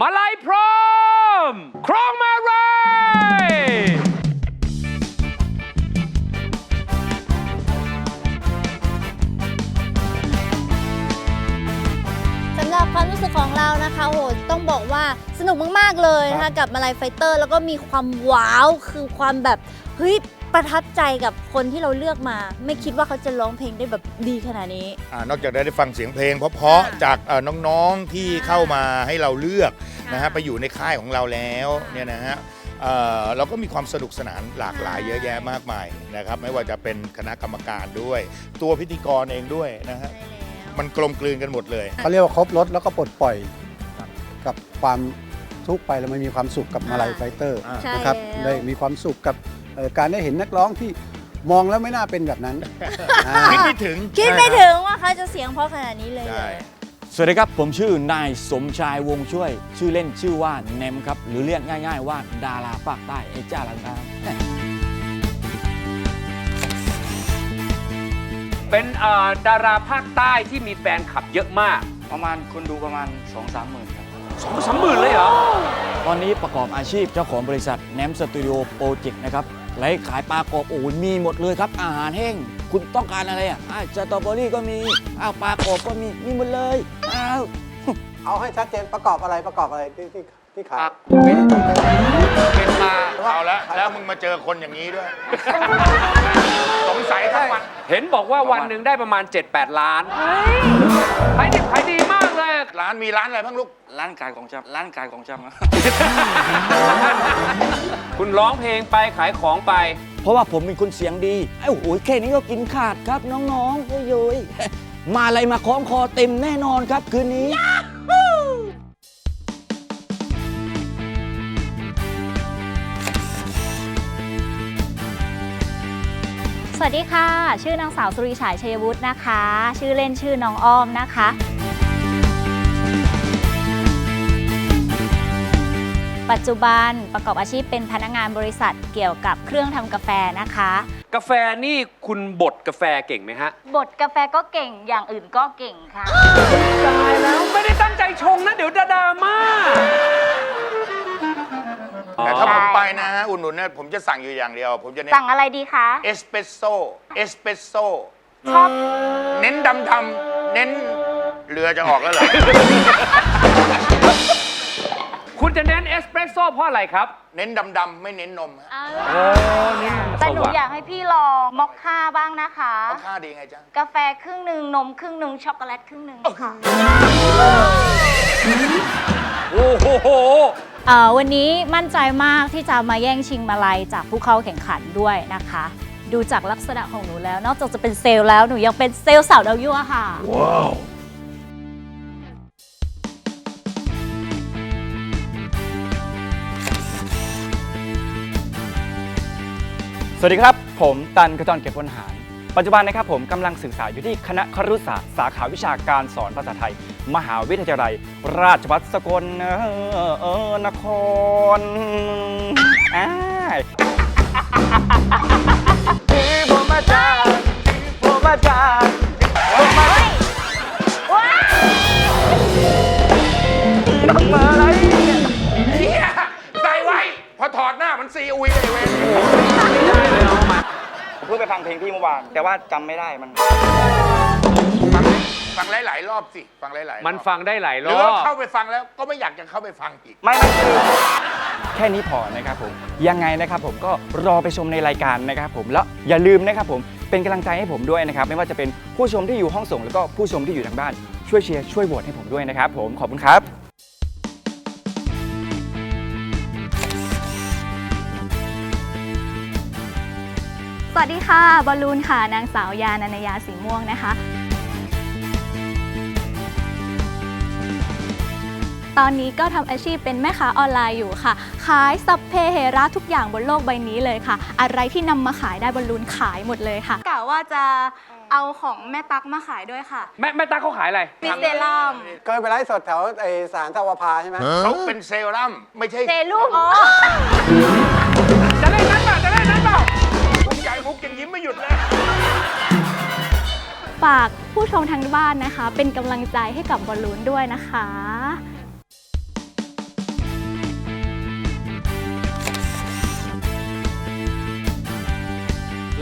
มาลัยพร้อม ครองมาไรสำหรับความรู้สึกของเรานะคะโหต้องบอกว่าสนุกมาก ๆ เลยนะคะ กับมาลายไฟเตอร์ แล้วก็มีความว้าว คือความแบบ เฮ้ย ประทับใจกับคนที่เราเลือกมา ไม่คิดว่าเขาจะร้องเพลงได้แบบดีขนาดนี้อานอกจากได้ฟังเสียงเพลงเพราะๆจากเอ่อน้องๆที่เข้ามาให้เราเลือกนะฮะไปอยู่ในค่ายของเราแล้วเนี่ยนะฮะเอ่อเราก็มีความสนุกสนานหลากหลายเยอะแยะมากมายนะครับ ไม่ว่าจะเป็นคณะกรรมการด้วย ตัวพิธีกรเองด้วยนะฮะมันกลมกลืนกันหมดเลย เขาเรียกว่าครบรถแล้วก็ปลดปล่อยกับความทุกข์ไปแล้วมันมีความสุขกับมาลายไฟเตอร์อ่าใช่นะครับแล้ว ได้มีความสุขกับ เอ่อการได้เห็นนักร้องที่มองแล้วไม่น่าเป็นแบบนั้นอ่า คิดไม่ถึง คิดไม่ถึงว่าเขาจะเสียงเพราะขนาดนี้เลยใช่ สวัสดีครับ ผมชื่อนายสมชายวงช่วย ชื่อเล่นชื่อว่าเนมครับ หรือเรียกง่ายๆว่าดาราภาคใต้ไอ้เจ้าลังกาเป็นเอ่อดาราภาคใต้ที่มีแฟนคลับเยอะมากประมาณคนดูประมาณ2 3หมื่นครับ สองสามหมื่นเลยเหรอ ตอนนี้ประกอบอาชีพเจ้าของบริษัทแนมสตูดิโอโปรเจกต์นะครับ ไลฟ์ขายปลากรอบโอ้โหมีหมดเลยครับ อาหารแห้ง คุณต้องการอะไรอะอ้าวสตรอเบอรี่ก็มีอ้าวปลากรอบก็มีมีหมดเลยอ้าวเอาให้ชัดเจนประกอบอะไรประกอบอะไรที่ที่ที่ขาย เป็นมาเอาแล้วแล้วมึงมาเจอคนอย่างนี้ด้วย สงสัยทั้งวัน เห็นบอกว่าวันหนึ่งได้ประมาณ 7-8 ล้านขายดิบขายดีมาก เลยร้านมีร้านอะไรบ้างลูก ร้านขายของชำร้านขายของชำอะคุณร้องเพลงไปขายของไป เพราะว่าผมเป็นคนเสียงดีไอ้โอ้ยแค่นี้ก็กินขาดครับน้องๆโอ้ยโยยมาอะไรมาคล้องคอเต็มแน่นอนครับคืนนี้ สวัสดีค่ะ ชื่อนางสาวสุริฉายชัยวุฒินะคะ ชื่อเล่นชื่อน้องอ้อมนะคะ จจุบันประกอบอาชีพเป็นพนักงานบริษัทเกี่ยวกับเครื่องทำกาแฟนะคะ กาแฟนี่คุณบดกาแฟเก่งไหมฮะบดกาแฟก็เก่งอย่างอื่นก็เก่งค่ะ ตายแล้วไม่ได้ตั้งใจชงนะ เดี๋ยวจะดราม่าแต่ถ้าผมไปนะฮะ อุ่นๆเนี่ยผมจะสั่งอยู่อย่างเดียว ผมจะเน้นสั่งอะไรดีคะเอสเปรสโซ่เอสเปรสโซ่ชอบเน้นดำดำๆเน้นเรือจะออกแล้วเหรอคุณ จะเน้นเอสเปรสโซ่เพราะอะไรครับ เน้นดำดำๆไม่เน้นนมฮะแต่หนูอยากให้พี่ลองมอคค่าบ้างนะคะเอาค่าดีไงจ๊ะ กาแฟครึ่งหนึ่งนมครึ่งหนึ่งช็อกโกแลตครึ่งหนึ่งค่ะ โอ้โห เอ่อวันนี้มั่นใจมากที่จะมาแย่งชิงมาลัยจากผู้เข้าแข่งขันด้วยนะคะ ดูจากลักษณะของหนูแล้ว นอกจากจะเป็นเซลล์แล้วหนูยังเป็นเซลล์สาวดาวยั่วค่ะ สวัสดีครับ ผมตันกระจรเก็บพลหารปัจจุบันนะครับผมกำลังศึกษาอยู่ที่คณะครุศาสตร์สาขาวิชาการสอนภาษาไทย มหาวิทยาลัย ราชภัฏสกลเออเออนครอ่าที่ผมมาจากที่ผมมาจากผมมาจากทำอะไรเฮียใส่ไว้ พอถอดหน้ามันซีอุยไอ้เว้ยเพิ่งไป ฟังเพลงพี่เมื่อวาน แต่ว่าจำไม่ได้มัน ฟังฟังหลายๆรอบสิฟังหลายๆรอบมันฟังได้หลายหรรืออว่าบเข้าไปฟังแล้วก็ไม่อยากจะเข้าไปฟังอีก ไม่ไม่คือแค่นี้พอนะครับผม ยังไงนะครับผมก็รอไปชมในรายการนะครับผมแล้วอย่าลืมนะครับผมเป็นกำลังใจให้ผมด้วยนะครับ ไม่ว่าจะเป็นผู้ชมที่อยู่ห้องส่งแล้วก็ผู้ชมที่อยู่ทางบ้านช่วยเชียร์ช่วยโหวตให้ผมด้วยนะครับผมขอบคุณครับ วัสดีค่ะ บอลลูนค่ะ นางสาวยานันยาสีม่วงนะคะ ตอนนี้ก็ทำอาชีพเป็นแม่ค้าออนไลน์อยู่ค่ะ ขายสัพเพเหระทุกอย่างบนโลกใบนี้เลยค่ะ อะไรที่นำมาขายได้บอลลูนขายหมดเลยค่ะกะว่าจะเอาของแม่ตั๊กมาขายด้วยค่ะ แม่แม่ตาเขาขายอะไรมีเซรั่มเคยไปไลฟ์สดแถวไอสารทาวพาใช่ไหมเขาเป็นเซรั่มไม่ใช่เซรุ่มอ๋อจะเล่นนั้นเปล่าจะเล่นนั้นเปล่า มุกยังยิ้มไม่หยุดเลย ฝากผู้ชมทางบ้านนะคะ เป็นกำลังใจให้กับบอลลูนด้วยนะคะ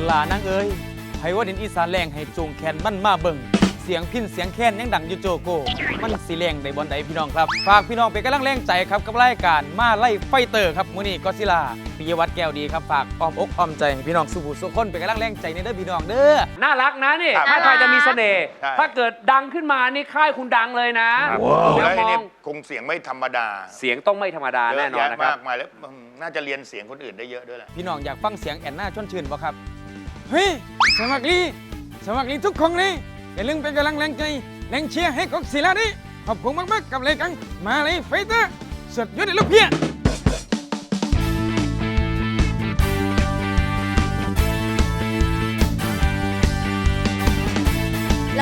หลานางเอ้ยไผว่าดินอีสานแรงให้จงแคนมั่นมาเบิงเสียงพินเสียงแค้นยังดังยูโจโก มันสีแรงในบอลใดพี่น้องครับ ฝากพี่น้องไป็นกำลังแรงใจครับกับรายการมาไล่ไฟเตอร์ครับมือนี้ก็ซิลา ยวัฒน์แก้วดีครับฝากอ้อมอกอ้อมใจให้พี่น้องสุภูสุขคนเป็นกำลังแรงใจในเด้อพี่น้องเด้อ น่ารักนะนี่ครับถ้าทายจะมีเสน่ห์ใช่ ถ้าเกิดดังขึ้นมานี่ค่ายคุณดังเลยนะแล้แล้ววมไอ้อเนี่งยคงเสียงไม่ธรรมดาเสียงต้องไม่ธรรมดาเยแน่อะนอนแยะนะครับ มากมายแล้วอืมน่าจะเรียนเสียงคนอื่นได้เยอะด้วยแหละ พี่น้องอยากฟังเสียงแอนนาชวนชื่นบ่ครับ เฮ้ย สมัครลีสมัครลีทุกคนเลยอย่าลืมเป็นกำลังแรงใจ แรงเชียร์ให้กับศิลาดิขอบคุณมากๆกับรายการมาเลยไฟเตอร์สุดยอดเลยลูกเพีย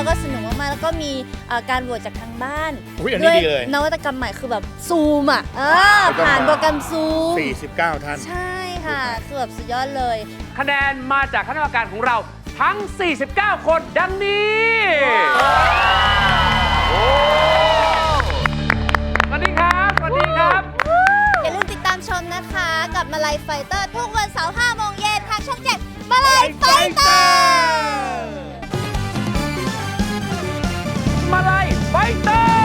แล้วก็สนุกมากๆแล้วก็มีเอ่อการโหวตจากทางบ้านอุ๊ยอันนี้ด้วยดีเลย นวัตกรรมใหม่คือแบบซูมอะเออไม่ต้องผ่านมาโปรแกรมซูม49 ท่าน ใช่ค่ะคือแบบสุดยอดเลย คะแนนมาจากคณะกรรมการของเราทั้ง 49 คนดังนี้สวัสดีครับ สวัสดีครับ อย่าลืมติดตามชมนะคะ กับมาลายไฟเตอร์ ทุกวันเสาร์5โมงเย็นทางช่อง 7 มาลายไฟเตอ my life.